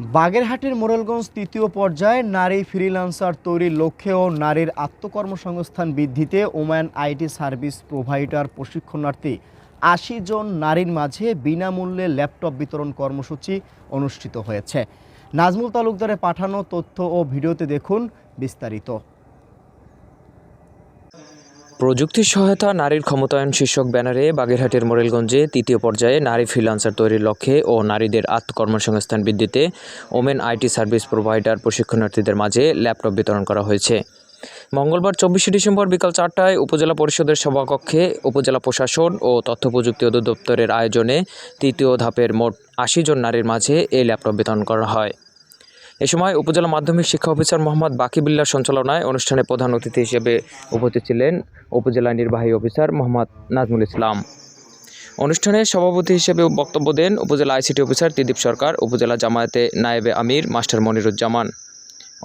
বাগেরহাটের মোরেলগঞ্জ তৃতীয় পর্যায়ে নারী ফ্রিল্যান্সার তৈরির লক্ষ্যে ও নারীর আত্মকর্মসংস্থান বৃদ্ধিতে ওম্যান আইটি সার্ভিস প্রোভাইডার প্রশিক্ষণার্থী আশি জন নারীর মাঝে বিনামূল্যে ল্যাপটপ বিতরণ কর্মসূচি অনুষ্ঠিত হয়েছে। নাজমুল তালুকদারে পাঠানো তথ্য ও ভিডিওতে দেখুন বিস্তারিত। প্রযুক্তির সহায়তা, নারীর ক্ষমতায়ন শীর্ষক ব্যানারে বাগেরহাটের মোরেলগঞ্জে তৃতীয় পর্যায়ে নারী ফ্রিল্যান্সার তৈরির লক্ষ্যে ও নারীদের আত্মকর্মসংস্থান বৃদ্ধিতে ওমেন আইটি সার্ভিস প্রোভাইডার প্রশিক্ষণার্থীদের মাঝে ল্যাপটপ বিতরণ করা হয়েছে। মঙ্গলবার চব্বিশে ডিসেম্বর বিকাল চারটায় উপজেলা পরিষদের সভাকক্ষে উপজেলা প্রশাসন ও তথ্য প্রযুক্তি অধিদপ্তরের আয়োজনে তৃতীয় ধাপের মোট আশি জন নারীর মাঝে এই ল্যাপটপ বিতরণ করা হয়। এ সময় উপজেলা মাধ্যমিক শিক্ষা অফিসার মোহাম্মদ বাকিবিল্লার সঞ্চালনায় অনুষ্ঠানে প্রধান অতিথি হিসেবে উপস্থিত ছিলেন উপজেলা নির্বাহী অফিসার মোহাম্মদ নাজমুল ইসলাম। অনুষ্ঠানে সভাপতি হিসেবে বক্তব্য দেন উপজেলা আইসিটি অফিসার ত্রিদীপ সরকার, উপজেলা জামায়াতে নায়েবে আমির মাস্টার মনিরুজ্জামান।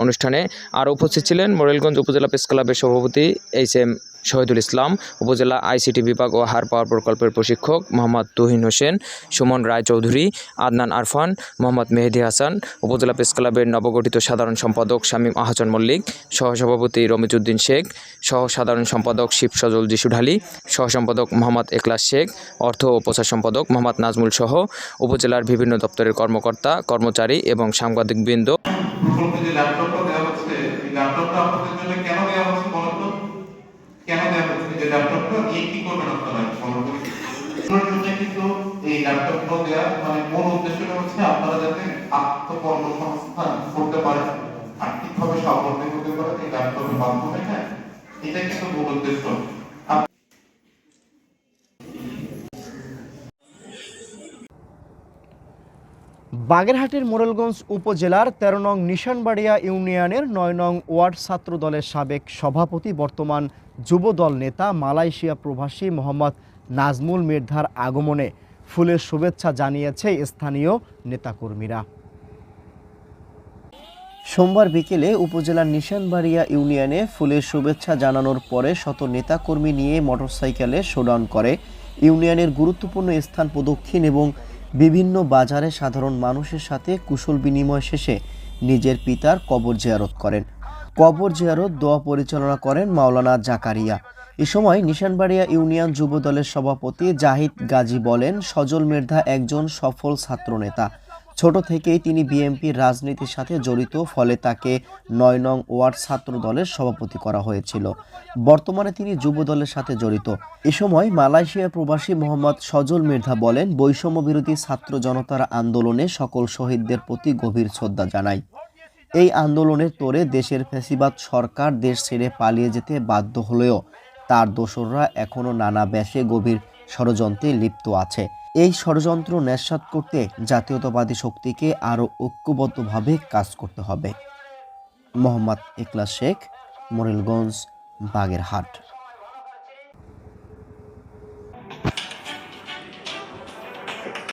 অনুষ্ঠানে আরও উপস্থিত ছিলেন মোরেলগঞ্জ উপজেলা প্রেস ক্লাবের সভাপতি এইচ এম শহীদুল ইসলাম, উপজেলা আইসিটি বিভাগ ও হার পাওয়ার প্রকল্পের প্রশিক্ষক মোহাম্মদ তুহিন হোসেন, সুমন রায়চৌধুরী, আদনান আরফান, মোহাম্মদ মেহেদি হাসান, উপজেলা প্রেস ক্লাবের নবগঠিত সাধারণ সম্পাদক শামীম আহসান মল্লিক, সহসভাপতি রমিজউদ্দিন শেখ সহ সাধারণ সম্পাদক শিব সজল যিশু ঢালি সহ সম্পাদক মোহাম্মদ একলাস শেখ, অর্থ ও প্রচার সম্পাদক মোহাম্মদ নাজমুল সহ উপজেলার বিভিন্ন দপ্তরের কর্মকর্তা, কর্মচারী এবং সাংবাদিকবৃন্দ প্রকল্পে যে ল্যাপটপটা দেওয়া হচ্ছে এই ল্যাপটপটা আপনাদের জন্য কেন দেওয়া হচ্ছে বলুন তো কেন যে ল্যাপটপটা কি করবেন আপনারা? ফলো করে কিন্তু এই ল্যাপটপটা দেওয়া মানে মূল উদ্দেশ্যটা হচ্ছে আপনারা যাতে আত্মকর্মসংস্থান করতে পারেন, আর্থিকভাবে স্বাবলম্বী হতে পারেন এই ল্যাপটপের মাধ্যমে হ্যাঁ? এটাই কিন্তু মূল উদ্দেশ্য। বাগেরহাটের মোরেলগঞ্জ উপজেলার তেরো নং নিশানবাড়িয়া ইউনিয়নের নয় নং ওয়ার্ড ছাত্র দলের সাবেক সভাপতি বর্তমান যুবদল নেতা মালয়েশিয়া প্রবাসী মোহাম্মদ নাজমুল মির্ধার আগমনে ফুলের শুভেচ্ছা জানিয়েছে স্থানীয় নেতাকর্মীরা। সোমবার বিকেলে উপজেলার নিশানবাড়িয়া ইউনিয়নে ফুলের শুভেচ্ছা জানানোর পরে শত নেতাকর্মী নিয়ে মোটরসাইকেলে শোডাউন করে। ইউনিয়নের গুরুত্বপূর্ণ স্থান প্রদক্ষিণ এবং বিভিন্ন বাজারে সাধারণ মানুষের সাথে কুশল বিনিময় শেষে নিজের পিতার কবর জিয়ারত করেন। কবর জিয়ারত দোয়া পরিচালনা করেন মাওলানা জাকারিয়া। এ সময় নিশানবাড়িয়া ইউনিয়ন যুব দলের সভাপতি জাহিদ গাজী বলেন, সজল মির্ধা একজন সফল ছাত্রনেতা। ছোট থেকেই তিনি বিএনপির রাজনীতির সাথে জড়িত, ফলে তাকে নয় নং ওয়ার্ড ছাত্র দলের সভাপতি করা হয়েছিল। বর্তমানে তিনি যুব দলের সাথে জড়িত। এ সময় মালয়েশিয়া প্রবাসী মোহাম্মদ সজল মির্ধা বলেন, বৈষম্য বিরোধী ছাত্র জনতার আন্দোলনে সকল শহীদদের প্রতি গভীর শ্রদ্ধা জানাই। এই আন্দোলনের তোরে দেশের ফ্যাসিবাদ সরকার দেশ ছেড়ে পালিয়ে যেতে বাধ্য হলেও তার দোসররা এখনও নানা ব্যাসে গভীর ষড়যন্ত্রে লিপ্ত আছে। এই ষড়যন্ত্র ন্যাসাত করতে জাতীয়তাবাদী শক্তিকে আরও ঐক্যবদ্ধভাবে কাজ করতে হবে। মোহাম্মদ ইকলাস শেখ, মোরেলগঞ্জ, বাগেরহাট।